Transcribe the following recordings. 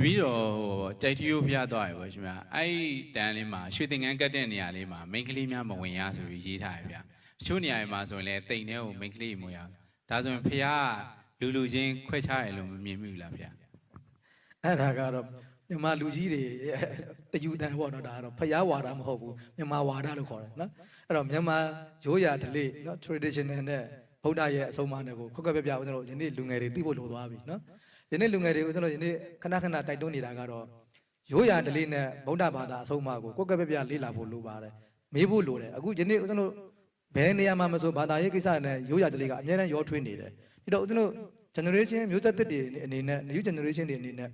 တပီတော့ဟိုကြိုက်တီယိုဖျားသွားရပါရှင်ဗျာအဲ့ဒီတန်းလေးမှာရွှေသင်္ကန်းကတ်တဲ့နေရာလေးမှာမိန်းကလေးများမဝင်ရဆိုပြီးရေးထားရဗျာတချို့နေရာတွေမှာဆိုရင်လည်းတိမ်ထဲကိုမိန်းကလေးမဝင်ရဒါဆိုရင်ဖျားလူလူချင်းခွဲခြားရလို့မမြင်မိဘူးလားဗျာအဲ့ဒါကတော့မြန်မာလူကြီးတွေတယူတန်ပေါ့နော်ဒါကတော့ဖျားဝါဒမဟုတ်ဘူးမြန်မာဝါဒလို့ခေါ်တယ်နော်အဲ့တော့မြန်မာရိုးရာဓလေ့နော် traditional နဲ့ဗုဒ္ဓရဲ့အဆုံးအမနဲ့ကိုခွက်ခွက်ပြပြဦးကျွန်တော်ယနေ့လူငယ်တွေသိဖို့လိုသွားပြီနော် ယနေ့လူငယ်တွေကိုကျွန်တော်ယနေ့ခဏခဏတိုက်တွန်းနေတာကတော့ရိုးရာဓလေ့နဲ့ဗုဒ္ဓဘာသာအဆုံးအမကိုကိုယ်ကပြပြလေ့လာဖို့လိုပါတယ်မေးဖို့လိုတယ်အခုယနေ့ကျွန်တော်ဘယ်နေရာမှာမဆိုဘာသာရေးကိစ္စနဲ့ရိုးရာဓလေ့ကအများနဲ့ရောထွေးနေတယ်ဒါတော့ကျွန်တော် generation မျိုးသက်သစ်တွေအနေနဲ့ new generation တွေအနေနဲ့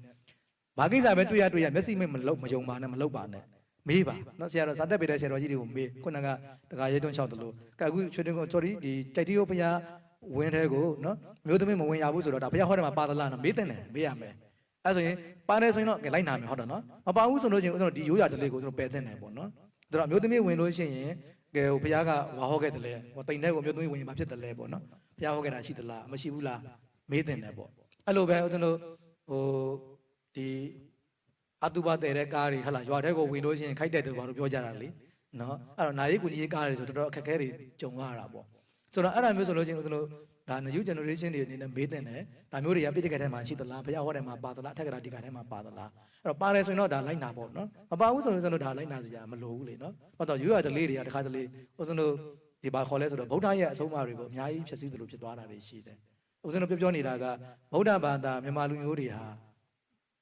ဘာကိစ္စပဲတွေ့ရတွေ့ရမျက်စိမိတ်မလုံမယုံပါနဲ့မလုံပါနဲ့မေးပါနော်ဆရာတော်ဇာတက်ပေးတဲ့ဆရာတော်ကြီးတွေကိုမေးခုနကတခါရဲတွန်းလျှောက်တယ်လို့ကဲအခုချွေတင်ကို sorry ဒီတိုက်တီးရောဖရား ဝင်းတဲ့ကိုနော်မျိုးသမီးမဝင်ရဘူးဆိုတော့ဒါဘုရားဟောတယ်မှာပါသလားနော်မေးတင်တယ်မေးရမယ်အဲ့ဆိုရင်ပါတယ်ဆိုရင်တော့လိုက်နာမယ်ဟုတ်တယ်နော်မပါဘူးဆိုလို့ချင်းဦးဇင်းတို့ဒီရိုးရာတလေးကိုဦးဇင်းတို့ပယ်တင်တယ်ပေါ့နော်ဒါတော့မျိုးသမီးဝင်လို့ရှိရင်ကဲဟိုဘုရားကဝါဟောခဲ့တယ်လေဟိုတိမ်တဲ့ကိုမျိုးသမီးဝင်ရင်မဖြစ်တယ်လေပေါ့နော်ဘုရားဟောခဲ့တာရှိသလားမရှိဘူးလားမေးတင်တယ်ပေါ့အဲ့လိုပဲဦးဇင်းတို့ဟိုဒီအတုပတဲ့တဲ့ကားတွေဟလာရွာတဲ့ကိုဝင်လို့ရှိရင်ခိုက်တဲ့တူဘာလို့ပြောကြတာလေနော်အဲ့တော့နာရီကူကြီးကားတွေဆိုတော့တော်တော်အခက်အခဲတွေကြုံရတာပေါ့ ဆိုတော့အဲ့ဒါမျိုးဆိုလို့ရှိရင်ဦးဇင်းတို့ဒါ new generation တွေအနေနဲ့မေးတဲ့တယ်ဒါမျိုးတွေကပြည့်တက်ကထဲမှာရှိသလားဘုရားဟောတယ်မှာပါသလားအထက်ကရာဒီကထဲမှာပါသလားအဲ့တော့ပါတယ်ဆိုရင်တော့ဒါလိုက်နာပေါ့နော်မပါဘူးဆိုရင်ဦးဇင်းတို့ဒါလိုက်နာစရာမလိုဘူးလေနော်ဘာတော့ရိုးရတလေးတွေကတခါတလေဦးဇင်းတို့ဒီပါခေါ်လဲဆိုတော့ဗုဒ္ဓရဲ့အဆုံးအမတွေကိုအများကြီးဖြစ်စည်းသလိုဖြစ်သွားတာတွေရှိတယ်ဦးဇင်းတို့ပြောပြောနေတာကဗုဒ္ဓဘာသာမြန်မာလူမျိုးတွေဟာ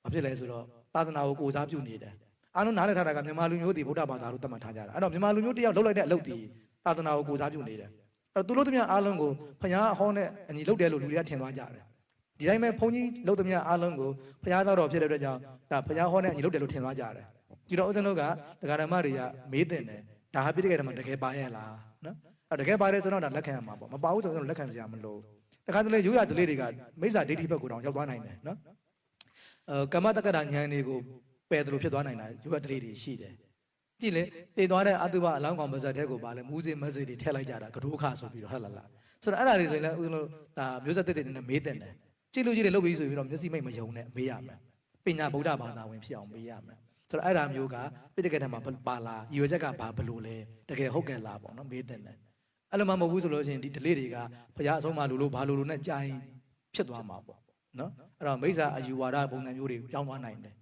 ဘာဖြစ်လဲဆိုတော့သာသနာကိုကိုစားပြုနေတယ်အားလုံးနားလည်ထားတာကမြန်မာလူမျိုးတွေဗုဒ္ဓဘာသာလို့သတ်မှတ်ထားကြတာအဲ့တော့မြန်မာလူမျိုးတယောက်လှုပ်လိုက်တဲ့အလုပ်ဒီသာသနာကိုကိုစားပြုနေတယ် အဲ့တော့သူတို့သမ ्या အားလုံးကိုဖခင်အဟောနဲ့အညီလုပ်တယ်လို့လူတွေကထင်သွားကြတယ်ဒီတိုင်းပဲဘုန်းကြီးလုပ်သမျှအားလုံးကိုဖခင်သားတော်ဖြစ်တဲ့အတွက်ကြောင့်ဒါဖခင်ဟောနဲ့အညီလုပ်တယ်လို့ထင်သွားကြတယ်ဒီတော့ဦးဇင်းတို့ကတရားဓမ္မတွေကမေးတင်တယ်ဒါဟာပြည့်တဲ့ကဓမ္မတကယ်ပါရဲ့လားနော်အဲ့တကယ်ပါတယ်ဆိုတော့ဒါလက်ခံရမှာပေါ့မပါဘူးဆိုတော့လက်ခံစရာမလိုတခါတလေရိုးရဒလေးတွေကမိစ္ဆာဒိဋ္ဌိဘက်ကိုတောင်ရောက်သွားနိုင်တယ်နော်အဲကမ္မတက္ကတာဉာဏ်တွေကိုပယ်တယ်လို့ဖြစ်သွားနိုင်တာယူရတလေးတွေရှိတယ်။ ကြည့်လေတည်သွားတဲ့အတုပအလောင်းကောင်ပါဇက်တဲ့ကိုပါလဲမူးစေမက်ဆေ့တွေထည့်လိုက်ကြတာကဒိုးခဆိုပြီးတော့ဟုတ်လားလား။ဆိုတော့အဲ့ဒါတွေဆိုရင်လည်းဦးဇင်းတို့ဒါမျိုးဆက်သစ်တွေနဲ့မေးတင်တယ်။ကြည့်လို့ကြည့်တယ်လုပ်ပြီးဆိုပြီးတော့မျက်စိမိတ်မယုံနဲ့မေးရမယ်။ပညာဗုဒ္ဓဘာသာဝင်ဖြစ်အောင်မေးရမယ်။ဆိုတော့အဲ့ဒါမျိုးကပိဋကတ်ထဲမှာပါလာရည်ရွယ်ချက်ကဘာဘလို့လဲတကယ်ဟုတ်ကဲ့လားပေါ့နော်မေးတင်တယ်။အဲ့လိုမှမဟုတ်ဘူးဆိုလို့ရှိရင်ဒီ delay တွေကဘုရားအဆုံးအမလူလို့ဘာလို့လို့နဲ့ကြာရင်ဖြစ်သွားမှာပေါ့နော်အဲ့တော့မိစ္ဆာအယူဝါဒပုံစံမျိုးတွေပြောင်းသွားနိုင်တယ်